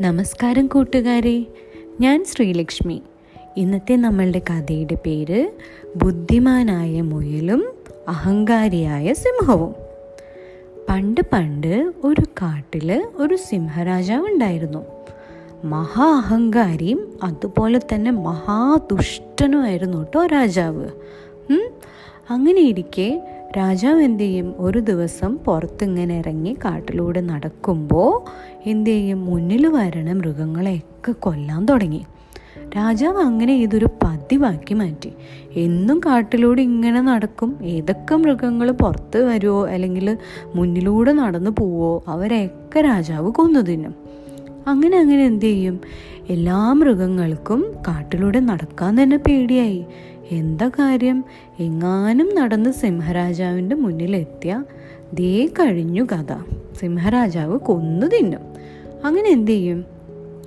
നമസ്കാരം കൂട്ടുകാരെ. ഞാൻ ശ്രീലക്ഷ്മി. ഇന്നത്തെ നമ്മളുടെ കഥയുടെ പേര് ബുദ്ധിമാനായ മുയലും അഹങ്കാരിയായ സിംഹവും. പണ്ട് പണ്ട് ഒരു കാട്ടിൽ ഒരു സിംഹരാജാവ് ഉണ്ടായിരുന്നു. മഹാ അഹങ്കാരിയും അതുപോലെ തന്നെ മഹാദുഷ്ടനുമായിരുന്നു കേട്ടോ രാജാവ്. അങ്ങനെ ഇരിക്കെ രാജാവ് എന്ത് ചെയ്യും? ഒരു ദിവസം പുറത്തിങ്ങനെ ഇറങ്ങി കാട്ടിലൂടെ നടക്കുമ്പോൾ എന്ത് ചെയ്യും? മുന്നിൽ വരണ മൃഗങ്ങളെയൊക്കെ കൊല്ലാൻ തുടങ്ങി. രാജാവ് അങ്ങനെ ഇതൊരു പതിവാക്കി മാറ്റി. എന്നും കാട്ടിലൂടെ ഇങ്ങനെ നടക്കും. ഏതൊക്കെ മൃഗങ്ങൾ പുറത്ത് വരുമോ അല്ലെങ്കിൽ മുന്നിലൂടെ നടന്നു പോവോ അവരെയൊക്കെ രാജാവ് കൊന്നു തിന്നും. അങ്ങനെ അങ്ങനെ എന്ത് ചെയ്യും? എല്ലാ മൃഗങ്ങൾക്കും കാട്ടിലൂടെ നടക്കാൻ തന്നെ പേടിയായി. എന്താ കാര്യം? എങ്ങാനും നടന്ന് സിംഹരാജാവിന്റെ മുന്നിലെത്തിയ ദേ കഴിഞ്ഞു കഥ. സിംഹരാജാവ് കൊന്നു തിന്നും. അങ്ങനെ എന്തു ചെയ്യും?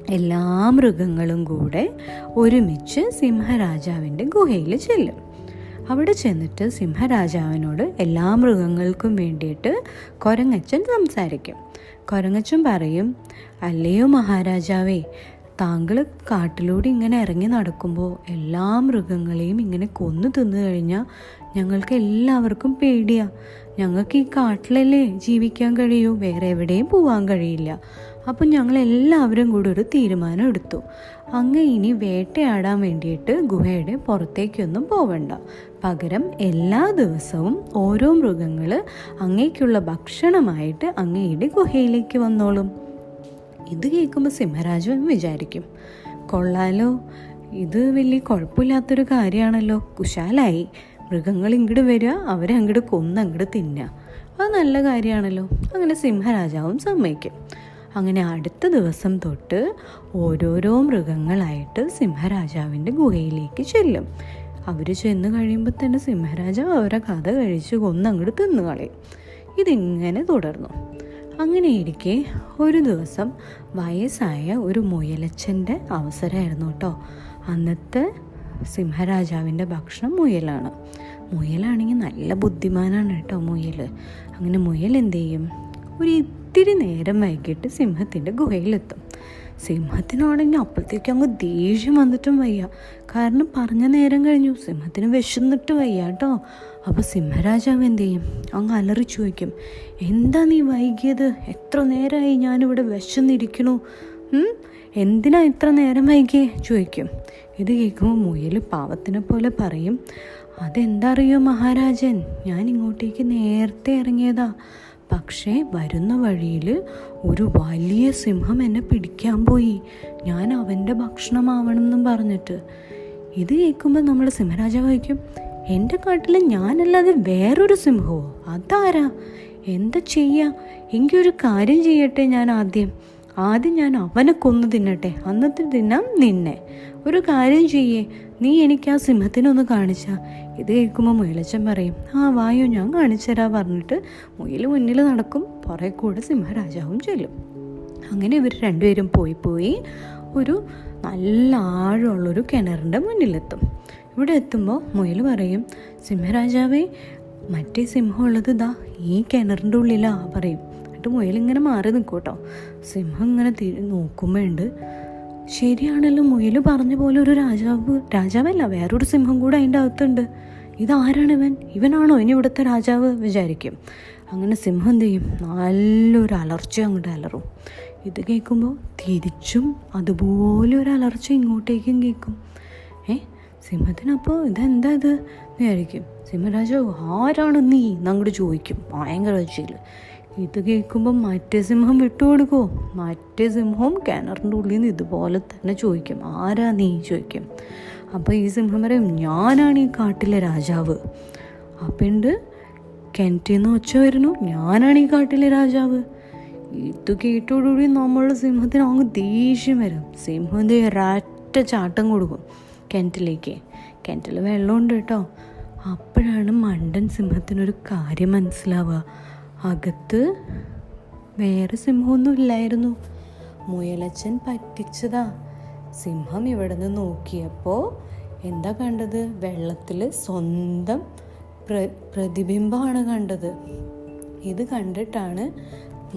എല്ലാ മൃഗങ്ങളും കൂടെ ഒരുമിച്ച് സിംഹരാജാവിന്റെ ഗുഹയിൽ ചെല്ലും. അവിടെ ചെന്നിട്ട് സിംഹരാജാവിനോട് എല്ലാ മൃഗങ്ങൾക്കും വേണ്ടിയിട്ട് കൊരങ്ങച്ചൻ സംസാരിക്കും. കൊരങ്ങച്ചൻ പറയും അല്ലയോ മഹാരാജാവേ താങ്കൾ കാട്ടിലൂടെ ഇങ്ങനെ ഇറങ്ങി നടക്കുമ്പോൾ എല്ലാ മൃഗങ്ങളെയും ഇങ്ങനെ കൊന്നു തിന്നു കഴിഞ്ഞാൽ ഞങ്ങൾക്ക് എല്ലാവർക്കും പേടിയാ. ഞങ്ങൾക്ക് ഈ കാട്ടിലല്ലേ ജീവിക്കാൻ കഴിയൂ വേറെ എവിടെയും പോവാൻ കഴിയില്ല. അപ്പം ഞങ്ങൾ എല്ലാവരും കൂടി ഒരു തീരുമാനം എടുത്തു. അങ്ങ് ഇനി വേട്ടയാടാൻ വേണ്ടിയിട്ട് ഗുഹയുടെ പുറത്തേക്കൊന്നും പോവണ്ട. പകരം എല്ലാ ദിവസവും ഓരോ മൃഗങ്ങൾ അങ്ങേക്കുള്ള ഭക്ഷണമായിട്ട് അങ്ങയുടെ ഗുഹയിലേക്ക് വന്നോളും. ഇത് കേൾക്കുമ്പോൾ സിംഹരാജു വിചാരിക്കും. കൊള്ളാലോ. ഇത് വലിയ കുഴപ്പമില്ലാത്തൊരു കാര്യമാണല്ലോ. കുശാലായി. മൃഗങ്ങൾ ഇങ്ങോട്ട് വരിക അവരെ അങ്ങോട്ട് കൊന്ന് അങ്ങോട്ട് തിന്നുക അത് നല്ല കാര്യമാണല്ലോ. അങ്ങനെ സിംഹരാജാവും സമ്മതിക്കും. അങ്ങനെ അടുത്ത ദിവസം തൊട്ട് ഓരോരോ മൃഗങ്ങളായിട്ട് സിംഹരാജാവിന്റെ ഗുഹയിലേക്ക് ചെല്ലും. അവർ ചെന്ന് കഴിയുമ്പോൾ തന്നെ സിംഹരാജാവ് അവരെ കഥ കഴിച്ച് കൊന്ന് അങ്ങോട്ട് തിന്നു കളയും. ഇതിങ്ങനെ തുടർന്നു. അങ്ങനെ ഇരിക്കെ ഒരു ദിവസം വയസ്സായ ഒരു മുയലച്ചന്റെ അവസരമായിരുന്നു കേട്ടോ. അന്നത്തെ സിംഹരാജാവിന്റെ ഭക്ഷണം മുയലാണ്. മുയലാണെങ്കിൽ നല്ല ബുദ്ധിമാനാണ് കേട്ടോ മുയൽ അങ്ങനെ മുയൽ എന്ത് ചെയ്യും? ഒരു ഇത്തിരി നേരം വൈകിട്ട് സിംഹത്തിന്റെ ഗുഹയിലെത്തും. സിംഹത്തിനാണെങ്കിൽ അപ്പോഴത്തേക്കും അങ്ങ് ദേഷ്യം വന്നിട്ടും വയ്യ. കാരണം പറഞ്ഞ നേരം കഴിഞ്ഞു. സിംഹത്തിന് വിശന്നിട്ട് വയ്യ കേട്ടോ. അപ്പോൾ സിംഹരാജാവ് എന്ത് ചെയ്യും? അങ്ങ് അലറി ചോദിക്കും എന്താ നീ വൈകിയത്? എത്ര നേരമായി ഞാനിവിടെ വിശന്നിരിക്കണു? എന്തിനാ ഇത്ര നേരം വൈകിയേ? ചോദിക്കും. ഇത് കേൾക്കുമ്പോൾ മുയൽ പാവത്തിനെ പോലെ പറയും അതെന്താ അറിയോ മഹാരാജൻ? ഞാൻ ഇങ്ങോട്ടേക്ക് നേരത്തെ ഇറങ്ങിയതാ. പക്ഷേ വരുന്ന വഴിയിൽ ഒരു വലിയ സിംഹം എന്നെ പിടിക്കാൻ പോയി. ഞാൻ അവന്റെ ഭക്ഷണമാവണമെന്നും പറഞ്ഞിട്ട്. ഇത് കേൾക്കുമ്പോൾ നമ്മൾ സിംഹരാജാവ് വയ്ക്കും എന്റെ കാട്ടിൽ ഞാനല്ലാതെ വേറൊരു സിംഹമോ? അതാരാ? എന്താ ചെയ്യാ? എങ്കിയൊരു കാര്യം ചെയ്യട്ടെ ഞാൻ ആദ്യം. ആദ്യം ഞാൻ അവനെ കൊന്നു തിന്നട്ടെ. അന്നത്തെ തിന്നാം നിന്നെ. ഒരു കാര്യം ചെയ്യേ. നീ എനിക്ക് ആ സിംഹത്തിനൊന്ന് കാണിച്ചാ. ഇത് കേൾക്കുമ്പോൾ മുയലച്ചൻ പറയും ആ വായോ ഞാൻ കാണിച്ചുതരാ പറഞ്ഞിട്ട് മുയൽ മുന്നിൽ നടക്കും. പുറകെ കൂടെ സിംഹരാജാവും ചെല്ലും. അങ്ങനെ ഇവർ രണ്ടുപേരും പോയി പോയി ഒരു നല്ല ആഴമുള്ളൊരു കിണറിന്റെ മുന്നിലെത്തും. ഇവിടെ എത്തുമ്പോൾ മുയൽ പറയും സിംഹരാജാവേ മറ്റേ സിംഹം ഉള്ളത് ഇതാ ഈ കിണറിന്റെ ഉള്ളിലാ പറയും. എന്നിട്ട് മുയൽ ഇങ്ങനെ മാറി നിൽക്കും കേട്ടോ സിംഹം ഇങ്ങനെ തിരി നോക്കുമ്പോഴുണ്ട് ശരിയാണല്ലോ മുയൽ പറഞ്ഞ പോലെ ഒരു രാജാവ്. രാജാവല്ല വേറൊരു സിംഹം കൂടെ അതിന്റെ അകത്തുണ്ട്. ഇതാരാണ് ഇവൻ? ഇവനാണോ ഇനി ഇവിടുത്തെ രാജാവ്? വിചാരിക്കും. അങ്ങനെ സിംഹം എന്ത് ചെയ്യും? നല്ലൊരു അലർച്ച അങ്ങോട്ട് അലറും. ഇത് കേൾക്കുമ്പോൾ തിരിച്ചും അതുപോലെ ഒരു അലർച്ച ഇങ്ങോട്ടേക്കും കേൾക്കും. ഏ? സിംഹത്തിനപ്പോൾ ഇതെന്താ ഇത്? വിചാരിക്കും. സിംഹരാജാവ് ആരാണ് നീ? എന്നങ്ങോട്ട് ചോദിക്കും. ഭയങ്കര വെച്ചില്ല ഇത് കേൾക്കുമ്പോൾ മറ്റേ സിംഹം വിട്ടുകൊടുക്കുമോ മറ്റേ സിംഹവും കിണറിന്റെ ഉള്ളിൽ നിന്ന് ഇതുപോലെ തന്നെ ചോദിക്കും. ആരാ നീ? ചോദിക്കും. അപ്പോൾ ഈ സിംഹം പറയും ഞാനാണ് ഈ കാട്ടിലെ രാജാവ്. അപ്പം ഉണ്ട് കിണറ്റിൽ ഒച്ച വരുന്നു. ഞാനാണ് ഈ കാട്ടിലെ രാജാവ്. ഇത് കേട്ടോടുകൂടി നമ്മളുടെ സിംഹത്തിന് അങ്ങ് ദേഷ്യം വരും. സിംഹത്തെ ഒരൊറ്റ ചാട്ടം കൊടുക്കും കിണറ്റിലേക്ക്. കിണറ്റിൽ വെള്ളമുണ്ട് കേട്ടോ. അപ്പോഴാണ് മണ്ടൻ സിംഹത്തിനൊരു കാര്യം മനസ്സിലാവുക. അകത്ത് വേറെ സിംഹമൊന്നും ഇല്ലായിരുന്നു മുയലച്ചൻ പറ്റിച്ചതാ. സിംഹം ഇവിടെ നിന്ന് നോക്കിയപ്പോൾ എന്താ കണ്ടത്? വെള്ളത്തിൽ സ്വന്തം പ്ര പ്രതിബിംബമാണ് കണ്ടത്. ഇത് കണ്ടിട്ടാണ്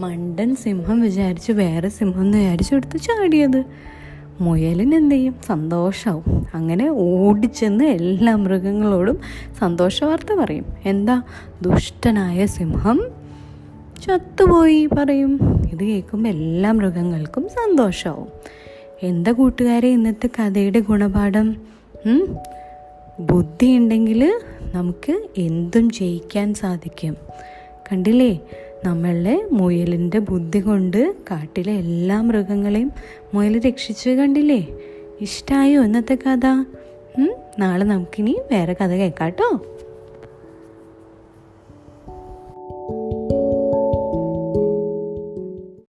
മണ്ടൻ സിംഹം വിചാരിച്ച് വേറെ സിംഹം എന്ന് എടുത്ത് ചാടിയത്. മുയലിന് എന്ത് ചെയ്യും? സന്തോഷമാവും അങ്ങനെ ഓടിച്ചെന്ന് എല്ലാ മൃഗങ്ങളോടും സന്തോഷ വാർത്ത പറയും. എന്താ? ദുഷ്ടനായ സിംഹം ചത്തുപോയി പറയും. ഇത് കേൾക്കുമ്പോൾ എല്ലാ മൃഗങ്ങൾക്കും സന്തോഷമാവും എന്താ കൂട്ടുകാരെ ഇന്നത്തെ കഥയുടെ ഗുണപാഠം? ബുദ്ധി ഉണ്ടെങ്കിൽ നമുക്ക് എന്തും ജയിക്കാൻ സാധിക്കും. കണ്ടില്ലേ? നമ്മളെ മുയലിന്റെ ബുദ്ധി കൊണ്ട് കാട്ടിലെ എല്ലാ മൃഗങ്ങളെയും മുയൽ രക്ഷിച്ചു കണ്ടില്ലേ? ഇഷ്ടമായോ ഇന്നത്തെ കഥ? നാളെ നമുക്കിനി വേറെ കഥ കേൾക്കാം കേട്ടോ.